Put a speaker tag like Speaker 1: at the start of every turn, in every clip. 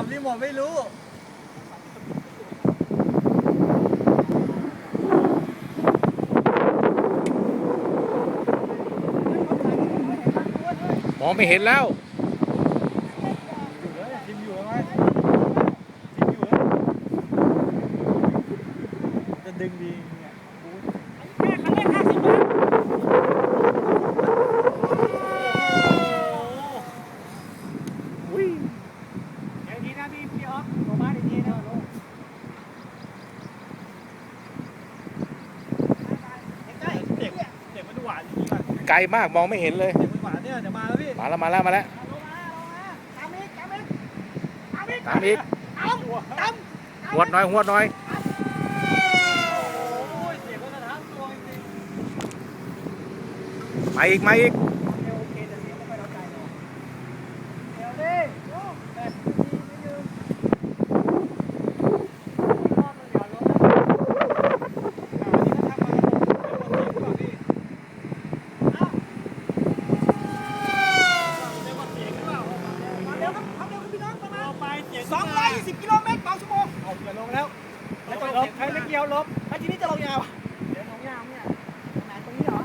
Speaker 1: จับรีโมทไม่รู้
Speaker 2: มองไม่เห็นแล้ว
Speaker 1: อยู่เลยทิมอยู่ไหมทิมอยู่เลยจะดึงดีเนี่ยบูท
Speaker 2: อุ้ย
Speaker 1: เดี๋ยวทีนะพี่พี่ออฟลงมาดีๆนะลงใกล้ๆเด็กเด็กมันหวานอย่างนี้ป่ะ
Speaker 2: ไกลมากมองไม่เห็นเลย
Speaker 1: เด็กมันหวานเนี่ยเดี๋ยวมาแล้วพี่
Speaker 2: มาแล้วมาแล้วมาแล้ว
Speaker 1: ลงมาลงมาตามอีกตามอีกตามอีก
Speaker 2: ตามอีก
Speaker 1: ตามตาม
Speaker 2: หวดหน่อยหวดหน่อย
Speaker 1: โอ้ยเสียงก็จะทั้งตัวจริง
Speaker 2: มาอีกมาอีก
Speaker 1: ๆโอเคแต่เสียงไม่ค่อยเข้าใจเนาะเดี๋ยวดิโอ้แปดนาทีไม่ยืมรอบนึงเดี๋ยวลดนะอ่าอันนี้ก็ทำมาแล้วผมเดี๋ยวหมดเสียงหรือเปล่าพี่เอ้าเดี๋ยวหมดเสียงหรือเปล่ามาเร็วครับความเร็วครับ พี่น้องประมาณ
Speaker 3: ไปเสียง
Speaker 1: 220 กิโลเมตรต่อชั่วโมงเอาอย่าลงแล้วแล้วจะลบใครเล็กเดียวลบแล้วทีนี้จะลงยาวอะเดี๋ยวลงยาวเนี่ยไหนตรงนี้เหรอ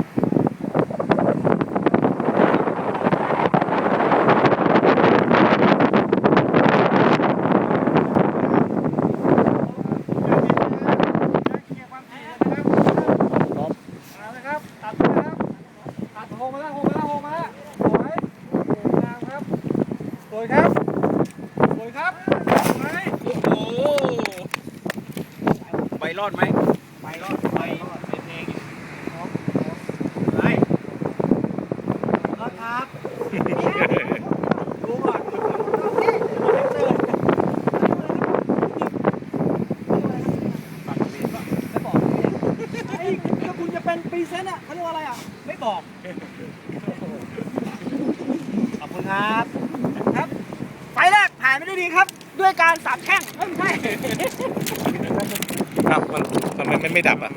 Speaker 2: ลบ
Speaker 1: เอาละครับตัดนะ ครับตัดโฮมาแล้วโฮมาแล้วโฮมาแล้วสวยงามครับสวยครับสวยครับไป
Speaker 3: โอ้โหไปรอดไหม
Speaker 1: ไปรอดไป
Speaker 3: เป็นเพลง
Speaker 1: ไปรอดครับรู้ก่อนไม่บอกไอ้ถ้าคุณจะเป็นพรีเซนต์อะเขาเรียกว่าอะไรอะไม่บอกขอบคุณครับครับ ไฟแรกผ่านไป ดีครับ ด้วยการสาบแช่งเอ้ยไม่ใช่
Speaker 2: ครับมันทำไมมันไม่ดับอะ